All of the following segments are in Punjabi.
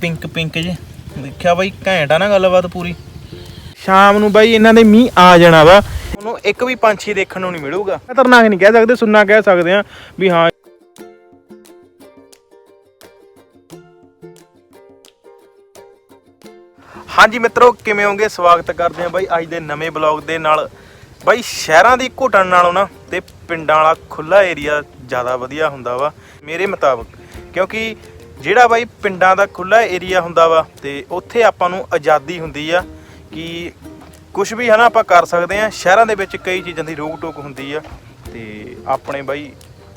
ਪਿੰਕ ਪਿੰਕ ਜੇ। ਦੇਖਿਆ ਬਾਈ, ਘੈਂਟ ਆ ਨਾ ਗੱਲਬਾਤ ਪੂਰੀ। ਸ਼ਾਮ ਨੂੰ ਬਾਈ ਇਹਨਾਂ ਦੇ ਮੀਂਹ ਆ ਜਾਣਾ ਵਾ। ਉਹਨੂੰ ਇੱਕ ਵੀ ਪੰਛੀ ਦੇਖਣ ਨੂੰ ਨਹੀਂ ਮਿਲੂਗਾ। ਖਤਰਨਾਕ ਨਹੀਂ ਕਹਿ ਸਕਦੇ ਸੁਣਨਾ ਕਹਿ ਸਕਦੇ ਆ ਵੀ ਹਾਂ। ਹਾਂਜੀ ਮਿੱਤਰੋ, ਕਿਵੇਂ ਹੋਗੇ? ਸਵਾਗਤ ਕਰਦੇ ਆ ਬਾਈ ਅੱਜ ਦੇ ਨਵੇਂ ਬਲੌਗ ਦੇ ਨਾਲ। ਬਾਈ, ਸ਼ਹਿਰਾਂ ਦੀ ਘੁੱਟਣ ਨਾਲੋਂ ਨਾ ਤੇ ਪਿੰਡਾਂ ਵਾਲਾ ਖੁੱਲਾ ਏਰੀਆ ਜ਼ਿਆਦਾ ਵਧੀਆ ਹੁੰਦਾ ਵਾ, ਮੇਰੇ ਮੁਤਾਬਕ। ਕਿਉਂਕਿ ਜਿਹੜਾ ਬਾਈ ਪਿੰਡਾਂ ਦਾ ਖੁੱਲਾ ਏਰੀਆ ਹੁੰਦਾ ਵਾ ਤੇ ਉੱਥੇ ਆਪਾਂ ਨੂੰ ਆਜ਼ਾਦੀ ਹੁੰਦੀ ਆ ਕਿ ਕੁਝ ਵੀ ਹਨਾ ਆਪਾਂ ਕਰ ਸਕਦੇ ਆ, ਸ਼ਹਿਰਾਂ ਦੇ ਵਿੱਚ ਕਈ ਚੀਜ਼ਾਂ ਦੀ ਰੋਕ ਟੋਕ ਹੁੰਦੀ ਆ ਤੇ ਆਪਣੇ ਬਾਈ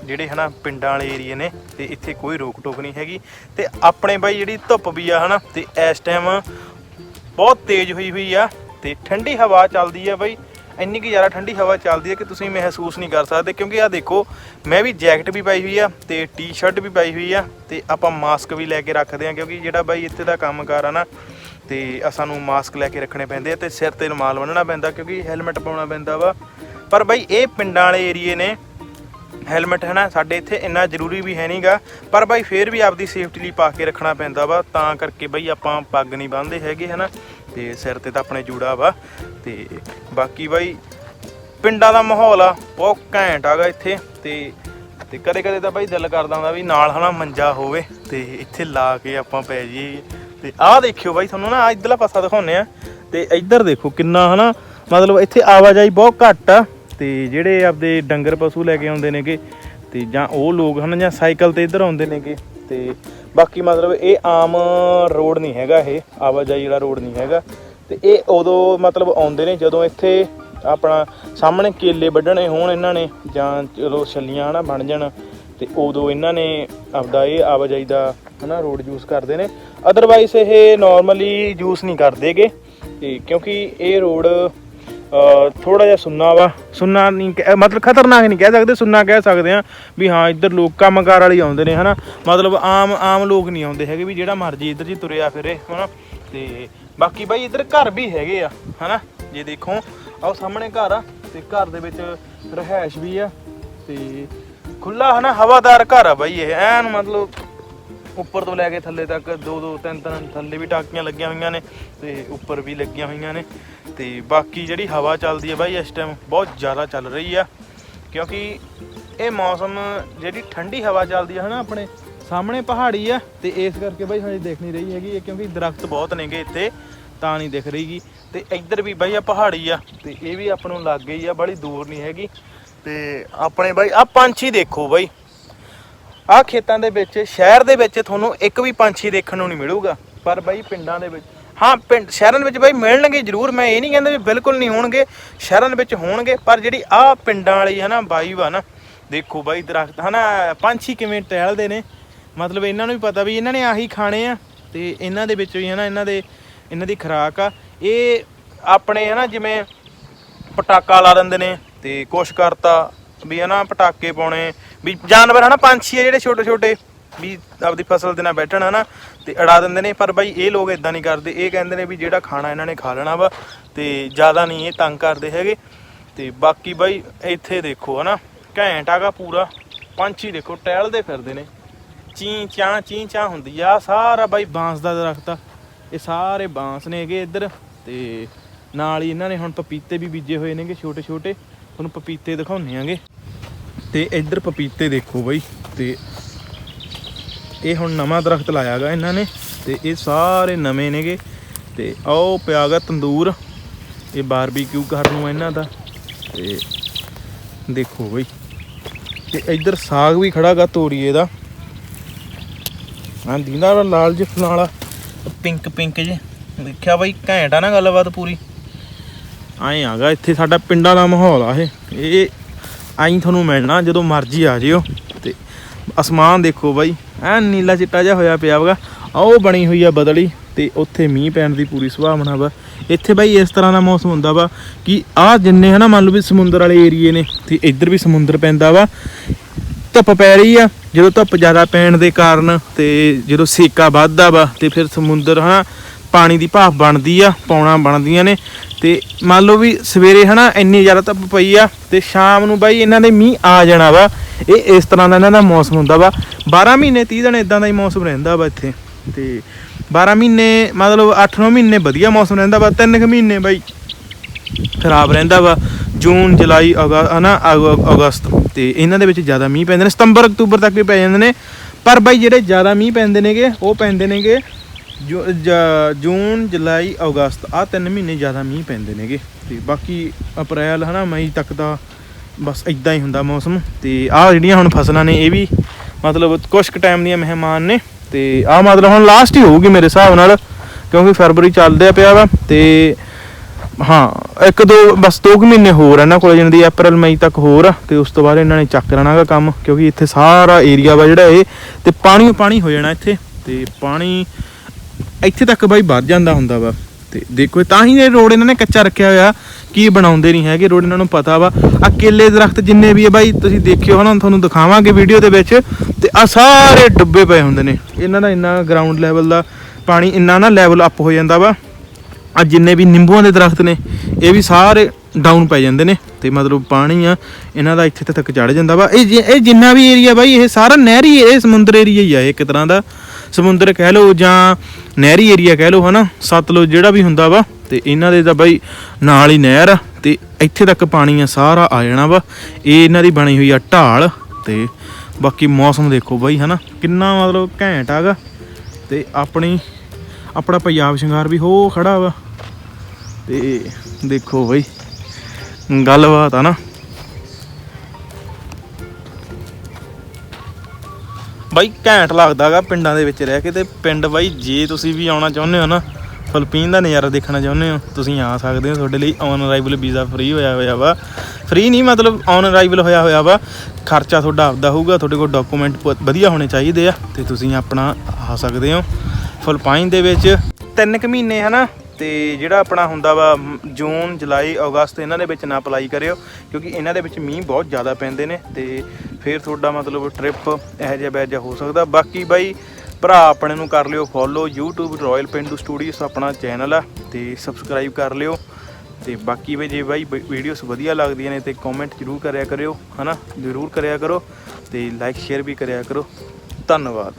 ਜਿਹੜੇ ਹਨਾ ਪਿੰਡਾਂ ਵਾਲੇ ਏਰੀਏ ਨੇ ਤੇ ਇੱਥੇ ਕੋਈ ਰੋਕ ਟੋਕ ਨਹੀਂ ਹੈਗੀ ਤੇ ਆਪਣੇ ਬਾਈ ਜਿਹੜੀ ਧੁੱਪ ਵੀ ਆ ਹਨਾ ਤੇ ਇਸ ਟਾਈਮ ਬਹੁਤ ਤੇਜ਼ ਹੋਈ ਹੋਈ ਆ ਤੇ ਠੰਡੀ ਹਵਾ ਚੱਲਦੀ ਆ ਬਾਈ ਇੰਨੀ ਕਿ ਜ਼ਿਆਦਾ ਠੰਡੀ ਹਵਾ ਚੱਲਦੀ ਹੈ ਕਿ ਤੁਸੀਂ ਮਹਿਸੂਸ ਨਹੀਂ ਕਰ ਸਕਦੇ, ਕਿਉਂਕਿ ਆ ਦੇਖੋ, ਮੈਂ ਵੀ ਜੈਕਟ ਵੀ ਪਾਈ ਹੋਈ ਆ ਤੇ ਟੀ-ਸ਼ਰਟ ਵੀ ਪਾਈ ਹੋਈ ਆ ਤੇ ਆਪਾਂ ਮਾਸਕ ਵੀ ਲੈ ਕੇ ਰੱਖਦੇ ਆ ਕਿਉਂਕਿ ਜਿਹੜਾ ਬਾਈ ਇੱਥੇ ਦਾ ਕੰਮਕਾਰ ਆ ਨਾ, ਤੇ ਸਾਨੂੰ ਮਾਸਕ ਲੈ ਕੇ ਰੱਖਣੇ ਪੈਂਦੇ ਆ ਤੇ ਸਿਰ ਤੇ ਰੁਮਾਲ ਬੰਨਣਾ ਪੈਂਦਾ, ਕਿਉਂਕਿ ਹੈਲਮਟ ਪਾਉਣਾ ਪੈਂਦਾ ਵਾ। ਪਰ ਬਾਈ ਇਹ ਪਿੰਡਾਂ ਵਾਲੇ ਏਰੀਏ ਨੇ ਹੈਲਮਟ ਹੈ ਨਾ ਸਾਡੇ ਇੱਥੇ ਇੰਨਾ ਜ਼ਰੂਰੀ ਵੀ ਹੈ ਨਹੀਂਗਾ, ਪਰ ਬਾਈ ਫੇਰ ਵੀ ਆਪਦੀ ਸੇਫਟੀ ਲਈ ਪਾ ਕੇ ਰੱਖਣਾ ਪੈਂਦਾ ਵਾ, ਤਾਂ ਕਰਕੇ ਬਾਈ ਆਪਾਂ ਪੱਗ ਨਹੀਂ ਬੰਨ੍ਹਦੇ ਹੈਗੇ, ਹਨਾ। ਤੇ ਸਿਰ ਤੇ ਤਾਂ ਆਪਣੇ ਜੂੜਾ ਵਾ ਤੇ ਬਾਕੀ ਬਾਈ ਪਿੰਡਾਂ ਦਾ ਮਾਹੌਲ ਆ, ਬਹੁਤ ਘੈਂਟ ਆਗਾ ਇੱਥੇ ਤੇ ਤੇ ਕਦੇ ਕਦੇ ਤਾਂ ਬਾਈ ਦਿਲ ਕਰਦਾ ਹੁੰਦਾ ਵੀ ਨਾਲ ਹਨਾ ਮੰਜਾ ਹੋਵੇ ਤੇ ਇੱਥੇ ਲਾ ਕੇ ਆਪਾਂ ਪੈ ਜਾਈਏ। ਤੇ ਆਹ ਦੇਖਿਓ ਬਾਈ ਤੁਹਾਨੂੰ ਨਾ ਇਧਰਲਾ ਪਾਸਾ ਦਿਖਾਉਨੇ ਆ। ਤੇ ਇੱਧਰ ਦੇਖੋ ਕਿੰਨਾ ਹਨਾ, ਮਤਲਬ ਇੱਥੇ ਆਵਾਜਾਈ ਬਹੁਤ ਘੱਟ ਆ ਤੇ ਜਿਹੜੇ ਆਪਦੇ ਡੰਗਰ ਪਸ਼ੂ ਲੈ ਕੇ ਆਉਂਦੇ ਨੇਗੇ ਤੇ ਜਾਂ ਉਹ ਲੋਕ ਹਨ ਜਾਂ ਸਾਈਕਲ ਤੇ ਇੱਧਰ ਆਉਂਦੇ ਨੇਗੇ। ਤੇ ਬਾਕੀ ਮਤਲਬ ਇਹ ਆਮ ਰੋਡ ਨਹੀਂ ਹੈਗਾ ਇਹ, ਆਵਾਜਾਈ ਵਾਲਾ ਰੋਡ ਨਹੀਂ ਹੈਗਾ। ਤੇ ਇਹ ਉਦੋਂ ਮਤਲਬ ਆਉਂਦੇ ਨੇ ਜਦੋਂ ਇੱਥੇ ਆਪਣਾ ਸਾਹਮਣੇ ਕੇਲੇ ਵੱਢਣੇ ਹੋਣ ਇਹਨਾਂ ਨੇ, ਜਾਂ ਚਲੋ ਛੱਲੀਆਂ ਹਨਾ ਬਣ ਜਾਣ, ਤੇ ਉਦੋਂ ਇਹਨਾਂ ਨੇ ਆਪਦਾ ਇਹ ਆਵਾਜਾਈ ਦਾ ਹਨਾ ਰੋਡ ਯੂਜ਼ ਕਰਦੇ ਨੇ। ਅਦਰਵਾਈਜ਼ ਇਹ ਨਾਰਮਲੀ ਯੂਜ਼ ਨਹੀਂ ਕਰਦੇਗੇ ਤੇ ਕਿਉਂਕਿ ਇਹ ਰੋਡ ਥੋੜਾ ਜਿਹਾ ਸੁੰਨਾ ਵਾ। ਸੁੰਨਾ ਨਹੀਂ ਮਤਲਬ ਖਤਰਨਾਕ ਨਹੀਂ ਕਹਿ ਸਕਦੇ, ਸੁੰਨਾ ਕਹਿ ਸਕਦੇ ਆ ਵੀ ਹਾਂ, ਇੱਧਰ ਲੋਕ ਕੰਮਕਾਰ ਵਾਲੇ ਹੀ ਆਉਂਦੇ ਨੇ, ਹਨਾ? ਮਤਲਬ ਆਮ ਆਮ ਲੋਕ ਨਹੀਂ ਆਉਂਦੇ ਹੈਗੇ ਵੀ ਜਿਹੜਾ ਮਰਜ਼ੀ ਇੱਧਰ ਜੀ ਤੁਰਿਆ ਫਿਰੇ, ਹਨਾ? ਤੇ ਬਾਕੀ ਬਾਈ ਇੱਧਰ ਘਰ ਵੀ ਹੈਗੇ ਆ, ਹਨਾ? ਜੇ ਦੇਖੋ ਆਓ ਸਾਹਮਣੇ ਘਰ ਆ ਤੇ ਘਰ ਦੇ ਵਿੱਚ ਰਹਿائش ਵੀ ਆ ਤੇ ਖੁੱਲਾ ਹਨਾ? ਹਵਾਦਾਰ ਘਰ ਆ ਬਾਈ ਇਹ। ਐਨ ਮਤਲਬ ਉੱਪਰ ਤੋਂ ਲੈ ਕੇ ਥੱਲੇ ਤੱਕ ਦੋ ਦੋ ਤਿੰਨ ਤਿੰਨ ਥੱਲੇ ਵੀ ਟਾਕੀਆਂ ਲੱਗੀਆਂ ਹੋਈਆਂ ਨੇ ਤੇ ਉੱਪਰ ਵੀ ਲੱਗੀਆਂ ਹੋਈਆਂ ਨੇ। ਤੇ ਬਾਕੀ ਜਿਹੜੀ ਹਵਾ ਚੱਲਦੀ ਹੈ ਬਾਈ, ਇਸ ਟਾਈਮ ਬਹੁਤ ਜ਼ਿਆਦਾ ਚੱਲ ਰਹੀ ਆ। ਕਿਉਂਕਿ ਇਹ ਮੌਸਮ ਜਿਹੜੀ ਠੰਡੀ ਹਵਾ ਚੱਲਦੀ ਹੈ ਹਨਾ ਆਪਣੇ ਸਾਹਮਣੇ ਪਹਾੜੀ ਆ ਤੇ ਇਸ ਕਰਕੇ ਬਾਈ ਹਜੇ ਦੇਖ ਨਹੀਂ ਰਹੀ ਹੈਗੀ ਇਹ, ਕਿਉਂਕਿ ਦਰਖਤ ਬਹੁਤ ਨੇਗੇ ਇੱਥੇ, ਤਾਂ ਨਹੀਂ ਦਿਖ ਰਹੀਗੀ। ਤੇ ਇੱਧਰ ਵੀ ਬਾਈ ਆ ਪਹਾੜੀ ਆ, ਤੇ ਇਹ ਵੀ ਆਪਾਂ ਨੂੰ ਲੱਗ ਗਈ ਆ ਬੜੀ ਦੂਰ ਨਹੀਂ ਹੈਗੀ। ਤੇ ਆਪਣੇ ਬਾਈ ਆ ਪੰਛੀ ਦੇਖੋ ਬਾਈ। ਆ ਖੇਤਾਂ ਦੇ ਵਿੱਚ, ਸ਼ਹਿਰ ਦੇ ਵਿੱਚ ਤੁਹਾਨੂੰ ਇੱਕ ਵੀ ਪੰਛੀ ਦੇਖਣ ਨੂੰ ਨਹੀਂ ਮਿਲੂਗਾ, ਪਰ ਬਾਈ ਪਿੰਡਾਂ ਦੇ ਵਿੱਚ ਹਾਂ, ਪਿੰਡ, ਸ਼ਹਿਰਾਂ ਵਿੱਚ ਬਾਈ ਮਿਲਣਗੇ ਜ਼ਰੂਰ, ਮੈਂ ਇਹ ਨਹੀਂ ਕਹਿੰਦਾ ਵੀ ਬਿਲਕੁਲ ਨਹੀਂ ਹੋਣਗੇ, ਸ਼ਹਿਰਾਂ ਵਿੱਚ ਹੋਣਗੇ, ਪਰ ਜਿਹੜੀ ਆ ਪਿੰਡਾਂ ਵਾਲੀ ਹੈ ਨਾ ਬਾਈ ਆ ਨਾ, ਦੇਖੋ ਬਾਈ ਦਰਖਤ, ਹਨਾ ਪੰਛੀ ਕਿਵੇਂ ਟਹਿਲਦੇ ਨੇ, ਮਤਲਬ ਇਹਨਾਂ ਨੂੰ ਵੀ ਪਤਾ ਵੀ ਇਹਨਾਂ ਨੇ ਆਹੀ ਖਾਣੇ ਆ, ਤੇ ਇਹਨਾਂ ਦੇ ਵਿੱਚ ਵੀ ਹਨਾ, ਇਹਨਾਂ ਦੇ, ਇਹਨਾਂ ਦੀ ਖੁਰਾਕ ਆ। ਇਹ ਆਪਣੇ ਹਨਾ, ਜਿਵੇਂ ਪਟਾਕਾ ਲਾ ਦਿੰਦੇ ਨੇ, ਤੇ ਕੁਛ ਕਰਤਾ, ਵੀ ਹਨਾ, ਪਟਾਕੇ ਪਾਉਣੇ, ਵੀ ਜਾਨਵਰ ਹਨਾ, ਪੰਛੀ ਆ ਜਿਹੜੇ ਛੋਟੇ ਛੋਟੇ ਵੀ ਆਪਦੀ ਫਸਲ ਦੇ ਨਾਲ ਬੈਠਣ, ਹਨਾ? ਤੇ ਅੜਾ ਦਿੰਦੇ ਨੇ, ਪਰ ਬਾਈ ਇਹ ਲੋਕ ਇਦਾਂ ਨਹੀਂ ਕਰਦੇ। ਇਹ ਕਹਿੰਦੇ ਨੇ ਵੀ ਜਿਹੜਾ ਖਾਣਾ ਇਹਨਾਂ ਨੇ ਖਾ ਲੈਣਾ ਵਾ, ਤੇ ਜ਼ਿਆਦਾ ਨਹੀਂ ਇਹ ਤੰਗ ਕਰਦੇ ਹੈਗੇ। ਤੇ ਬਾਕੀ ਬਾਈ ਇੱਥੇ ਦੇਖੋ, ਹਨਾ? ਘੈਂਟ ਆਗਾ ਪੂਰਾ। ਪੰਛੀ ਦੇਖੋ, ਟਹਿਲਦੇ ਫਿਰਦੇ ਨੇ। ਚੀਂ ਚਾਂ ਚੀਂ ਚਾਂ ਹੁੰਦੀ ਆ। ਸਾਰਾ ਬਾਈ ਬਾਂਸ ਦਾ ਦਰਖਤ ਆ। ਇਹ ਸਾਰੇ ਬਾਂਸ ਨੇਗੇ ਇੱਧਰ। ਤੇ ਨਾਲ ਹੀ ਇਹਨਾਂ ਨੇ ਹੁਣ ਪਪੀਤੇ ਵੀ ਬੀਜੇ ਹੋਏ ਨੇਗੇ ਛੋਟੇ ਛੋਟੇ ਤੁਹਾਨੂੰ ਪਪੀਤੇ ਦਿਖਾਉਂਦੇ ਆਂਗੇ। ਤੇ ਇੱਧਰ ਪਪੀਤੇ ਦੇਖੋ ਬਾਈ। ਤੇ ਇਹ ਹੁਣ ਨਵਾਂ ਦਰਖਤ ਲਾਇਆਗਾ ਇਹਨਾਂ ਨੇ ਤੇ ਇਹ ਸਾਰੇ ਨਵੇਂ ਨੇਗੇ। ਤੇ ਆਹ ਪਿਆਗਾ ਤੰਦੂਰ। ਇਹ ਬਾਰਬੀਕਿਊ ਕਰਨ ਨੂੰ ਇਹਨਾਂ ਦਾ। ਤੇ ਦੇਖੋ ਬਈ। ਤੇ ਇੱਧਰ ਸਾਗ ਵੀ ਖੜਾਗਾ ਤੋਰੀਏ ਦਾ। ਹਾਂ ਦੀਨਾ ਲਾਲ ਜਿਹਾ ਫੁੱਲਾਂ ਵਾਲਾ। ਪਿੰਕ ਪਿੰਕ ਜੇ ਦੇਖਿਆ ਬਈ, ਘੈਂਟ ਆ ਨਾ ਗੱਲਬਾਤ ਪੂਰੀ। ਆਏ ਆਗਾ ਇੱਥੇ ਸਾਡਾ ਪਿੰਡਾਂ ਦਾ ਮਾਹੌਲ ਆ ਇਹ। ਇਹ ਆਈ ਤੁਹਾਨੂੰ ਮਿਲਣਾ ਜਦੋਂ ਮਰਜ਼ੀ ਆ ਜਿਓ। ਤੇ ਅਸਮਾਨ ਦੇਖੋ ਬਾਈ। ਐ ਨੀਲਾ ਚਿੱਟਾ ਜਿਹਾ ਹੋਇਆ ਪਿਆ ਵਗਾ ਆ ਉਹ ਬਣੀ ਹੋਈ ਆ ਬਦਲੀ ਤੇ ਉੱਥੇ ਮੀਂਹ ਪੈਣ ਦੀ ਪੂਰੀ ਸੰਭਾਵਨਾ ਵਾ। ਇੱਥੇ ਬਾਈ ਇਸ ਤਰ੍ਹਾਂ ਦਾ ਮੌਸਮ ਹੁੰਦਾ ਵਾ ਕਿ ਆ ਜਿੰਨੇ ਹਨਾ ਮੰਨ ਲਓ ਵੀ ਸਮੁੰਦਰ ਵਾਲੇ ਏਰੀਏ ਨੇ ਤੇ ਇੱਧਰ ਵੀ ਸਮੁੰਦਰ ਪੈਂਦਾ ਵਾ। ਧੁੱਪ ਪੈ ਰਹੀ ਆ, ਜਦੋਂ ਧੁੱਪ ਜ਼ਿਆਦਾ ਪੈਣ ਦੇ ਕਾਰਨ ਤੇ ਜਦੋਂ ਸੇਕਾ ਵੱਧਦਾ ਵਾ ਤੇ ਫਿਰ ਸਮੁੰਦਰ ਹਨਾ ਪਾਣੀ ਦੀ ਭਾਫ ਬਣਦੀ ਆ, ਪੌਣਾ ਬਣਦੀਆਂ ਨੇ ਤੇ ਮੰਨ ਲਓ ਵੀ ਸਵੇਰੇ ਹਨਾ ਇੰਨੀ ਜ਼ਿਆਦਾ ਧੁੱਪ ਪਈ ਆ ਤੇ ਸ਼ਾਮ ਨੂੰ ਬਾਈ ਇਹਨਾਂ ਦੇ ਮੀਂਹ ਆ ਜਾਣਾ ਵਾ। ਇਹ ਇਸ ਤਰ੍ਹਾਂ ਦਾ ਇਹਨਾਂ ਦਾ ਮੌਸਮ ਹੁੰਦਾ ਵਾ। 12 ਮਹੀਨੇ 30 ਦਿਨ ਇਦਾਂ ਦਾ ਹੀ ਮੌਸਮ ਰਹਿੰਦਾ ਵਾ ਇੱਥੇ। ਤੇ 12 ਮਹੀਨੇ, ਮਤਲਬ 8-9 ਮਹੀਨੇ ਵਧੀਆ ਮੌਸਮ ਰਹਿੰਦਾ ਵਾ 3 ਕੁ ਮਹੀਨੇ ਬਾਈ ਖਰਾਬ ਰਹਿੰਦਾ ਵਾ, ਜੂਨ, ਜੁਲਾਈ ਅਗਾ ਹਨਾ, ਅਗ- ਅਗਸਤ। ਤੇ ਇਹਨਾਂ ਦੇ ਵਿੱਚ ਜ਼ਿਆਦਾ ਮੀਂਹ ਪੈਂਦੇ ਨੇ। ਸਤੰਬਰ, ਅਕਤੂਬਰ ਤੱਕ ਵੀ ਪੈ ਜਾਂਦੇ ਨੇ। ਪਰ ਬਾਈ ਜਿਹੜੇ ਜ਼ਿਆਦਾ ਮੀਂਹ ਪੈਂਦੇ ਨੇਗੇ, ਉਹ ਪੈਂਦੇ ਨੇਗੇ ਜੂ- ਜੂਨ, ਜੁਲਾਈ, ਅਗਸਤ। ਆ ਤਿੰਨ ਮਹੀਨੇ ਜ਼ਿਆਦਾ ਮੀਂਹ ਪੈਂਦੇ ਨੇਗੇ। ਤੇ ਬਾਕੀ ਅਪ੍ਰੈਲ, ਹਨਾ, ਮਈ ਤੱਕ ਦਾ ਬਸ ਇਦਾਂ ਹੀ ਹੁੰਦਾ ਮੌਸਮ। ਤੇ ਆਹ ਜਿਹੜੀਆਂ ਹੁਣ ਫਸਲਾਂ ਨੇ, ਇਹ ਵੀ ਮਤਲਬ ਕੁਛ ਕੁ ਟਾਈਮ ਦੀਆਂ ਮਹਿਮਾਨ ਨੇ। ਤੇ ਆਹ ਮਤਲਬ ਹੁਣ ਲਾਸਟ ਹੀ ਹੋਊਗੀ ਮੇਰੇ ਹਿਸਾਬ ਨਾਲ, ਕਿਉਂਕਿ ਫਰਵਰੀ ਚੱਲਦਾ ਪਿਆ ਵਾ। ਤੇ ਹਾਂ, ਇੱਕ ਦੋ, ਬਸ ਦੋ ਕੁ ਮਹੀਨੇ ਹੋਰ ਇਹਨਾਂ ਕੋਲ ਜਾਣੀ ਦੀ ਅਪ੍ਰੈਲ ਮਈ ਤੱਕ ਹੋਰ ਆ। ਤੇ ਉਸ ਤੋਂ ਬਾਅਦ ਇਹਨਾਂ ਨੇ ਚੱਕ ਲੈਣਾ ਗਾ ਕੰਮ, ਕਿਉਂਕਿ ਇੱਥੇ ਸਾਰਾ ਏਰੀਆ ਵਾ ਜਿਹੜਾ ਇਹ, ਤੇ ਪਾਣੀ ਪਾਣੀ ਹੋ ਜਾਣਾ ਇੱਥੇ। ਤੇ ਪਾਣੀ ਇੱਥੇ ਤੱਕ ਬਾਈ ਵੱਧ ਜਾਂਦਾ ਹੁੰਦਾ ਵਾ। ਤੇ ਦੇਖੋ ਤਾਂ ਹੀ ਇਹ ਰੋਡ ਇਹਨਾਂ ਨੇ ਕੱਚਾ ਰੱਖਿਆ ਹੋਇਆ। ਕੀ ਬਣਾਉਂਦੇ ਨਹੀਂ ਹੈਗੇ, ਰੋਡ ਇਹਨਾਂ ਨੂੰ ਪਤਾ ਵਾ। ਆ ਕੇਲੇ ਦਰਖਤ ਜਿੰਨੇ ਵੀ ਆ ਬਾਈ, ਤੁਸੀਂ ਦੇਖਿਓ ਹਨਾ, ਤੁਹਾਨੂੰ ਦਿਖਾਵਾਂਗੇ ਵੀਡੀਓ ਦੇ ਵਿੱਚ। ਤੇ ਆ ਸਾਰੇ ਡੁੱਬੇ ਪਏ ਹੁੰਦੇ ਨੇ। ਇਹਨਾਂ ਦਾ ਇੰਨਾ ਗਰਾਊਂਡ ਲੈਵਲ ਦਾ ਪਾਣੀ ਇੰਨਾ ਨਾ ਲੈਵਲ ਅਪ ਹੋ ਜਾਂਦਾ ਵਾ। ਆ ਜਿੰਨੇ ਵੀ ਨਿੰਬੂਆਂ ਦੇ ਦਰਖਤ ਨੇ, ਇਹ ਵੀ ਸਾਰੇ ਡਾਊਨ ਪੈ ਜਾਂਦੇ ਨੇ। ਤੇ ਮਤਲਬ ਪਾਣੀ ਆ, ਇਹਨਾਂ ਦਾ ਇੱਥੇ ਤੱਕ ਚੜ ਜਾਂਦਾ ਵਾ। ਇਹ ਜਿ- ਇਹ ਜਿੰਨਾ ਵੀ ਏਰੀਆ ਬਾਈ, ਇਹ ਸਾਰਾ ਨਹਿਰੀ, ਇਹ ਸਮੁੰਦਰ ਏਰੀਆ ਹੀ ਆ ਇੱਕ ਤਰ੍ਹਾਂ ਦਾ। ਸਮੁੰਦਰ ਕਹਿ ਲਓ ਜਾਂ ਨਹਿਰੀ ਏਰੀਆ ਕਹਿ ਲਓ ਹਨਾ। ਸਤਲੁਜ ਜਿਹੜਾ ਵੀ ਹੁੰਦਾ ਵਾ ਤੇ ਇਹਨਾਂ ਦੇ ਤਾਂ ਬਾਈ ਨਾਲ ਹੀ ਨਹਿਰ ਆ ਤੇ ਇੱਥੇ ਤੱਕ ਪਾਣੀ ਆ, ਸਾਰਾ ਆ ਜਾਣਾ ਵਾ। ਇਹ ਇਹਨਾਂ ਦੀ ਬਣੀ ਹੋਈ ਆ ਢਾਲ ਤੇ ਬਾਕੀ ਮੌਸਮ ਦੇਖੋ ਬਾਈ, ਹਨਾ? ਕਿੰਨਾ ਮਤਲਬ ਘੈਂਟ ਆਗਾ ਤੇ ਆਪਣੀ, ਆਪਣਾ ਪੰਜਾਬ ਸ਼ਿੰਗਾਰ ਵੀ ਹੋ ਖੜਾ ਵਾ। ਤੇ ਦੇਖੋ ਬਾਈ, ਗੱਲਬਾਤ ਆ ਨਾ। ਬਾਈ ਘੈਂਟ ਲੱਗਦਾਗਾ ਪਿੰਡਾਂ ਦੇ ਵਿੱਚ ਰਹਿ ਕੇ ਤੇ ਪਿੰਡ ਬਾਈ, ਜੇ ਤੁਸੀਂ ਵੀ ਆਉਣਾ ਚਾਹੁੰਦੇ ਹੋ ਨਾ ਫਿਲਪੀਨ ਦਾ ਨਜ਼ਾਰਾ ਦੇਖਣਾ ਚਾਹੁੰਦੇ ਹੋ? ਤੁਸੀਂ ਆ ਸਕਦੇ ਹੋ, ਤੁਹਾਡੇ ਲਈ ਔਨ ਅਰਾਈਵਲ ਵੀਜ਼ਾ ਫ੍ਰੀ ਹੋਇਆ ਹੋਇਆ ਵਾ। ਫ੍ਰੀ ਨਹੀਂ ਮਤਲਬ ਔਨ ਅਰਾਈਵਲ ਹੋਇਆ ਹੋਇਆ ਵਾ। ਖਰਚਾ ਤੁਹਾਡਾ ਆਪਦਾ ਹੋਊਗਾ, ਤੁਹਾਡੇ ਕੋਲ ਡਾਕੂਮੈਂਟ ਵਧੀਆ ਹੋਣੇ ਚਾਹੀਦੇ ਆ, ਤੇ ਤੁਸੀਂ ਆਪਣਾ ਆ ਸਕਦੇ ਹੋ। ਫਿਲਪਾਈਨ ਦੇ ਵਿੱਚ ਤਿੰਨ ਕੁ ਮਹੀਨੇ, ਹਨਾ? ਤੇ ਜਿਹੜਾ ਆਪਣਾ ਹੁੰਦਾ ਵਾ ਜੂਨ, ਜੁਲਾਈ, ਅਗਸਤ, ਇਹਨਾਂ ਦੇ ਵਿੱਚ ਨਾ ਅਪਲਾਈ ਕਰਿਓ, ਕਿਉਂਕਿ ਇਹਨਾਂ ਦੇ ਵਿੱਚ ਮੀਂਹ ਬਹੁਤ ਜ਼ਿਆਦਾ ਪੈਂਦੇ ਨੇ, ਤੇ ਫਿਰ ਤੁਹਾਡਾ ਮਤਲਬ ਟ੍ਰਿਪ ਇਹੋ ਜਿਹਾ ਬੈਜਾ ਹੋ ਸਕਦਾ। ਬਾਕੀ ਬਾਈ ਭਰਾ ਆਪਣੇ ਨੂੰ ਕਰ ਲਿਓ follow YouTube royal Pindu studios ਆਪਣਾ ਚੈਨਲ ਆ, ਤੇ ਸਬਸਕ੍ਰਾਈਬ ਕਰ ਲਿਓ। ਤੇ ਬਾਕੀ ਵੀ ਜੇ ਬਾਈ ਵੀਡੀਓਸ ਵਧੀਆ ਲੱਗਦੀਆਂ ਨੇ ਤੇ ਕਮੈਂਟ ਜ਼ਰੂਰ ਕਰਿਆ ਕਰਿਓ, ਹਨਾ? ਜ਼ਰੂਰ ਕਰਿਆ ਕਰੋ ਤੇ ਲਾਈਕ ਸ਼ੇਅਰ ਵੀ ਕਰਿਆ ਕਰੋ। ਧੰਨਵਾਦ।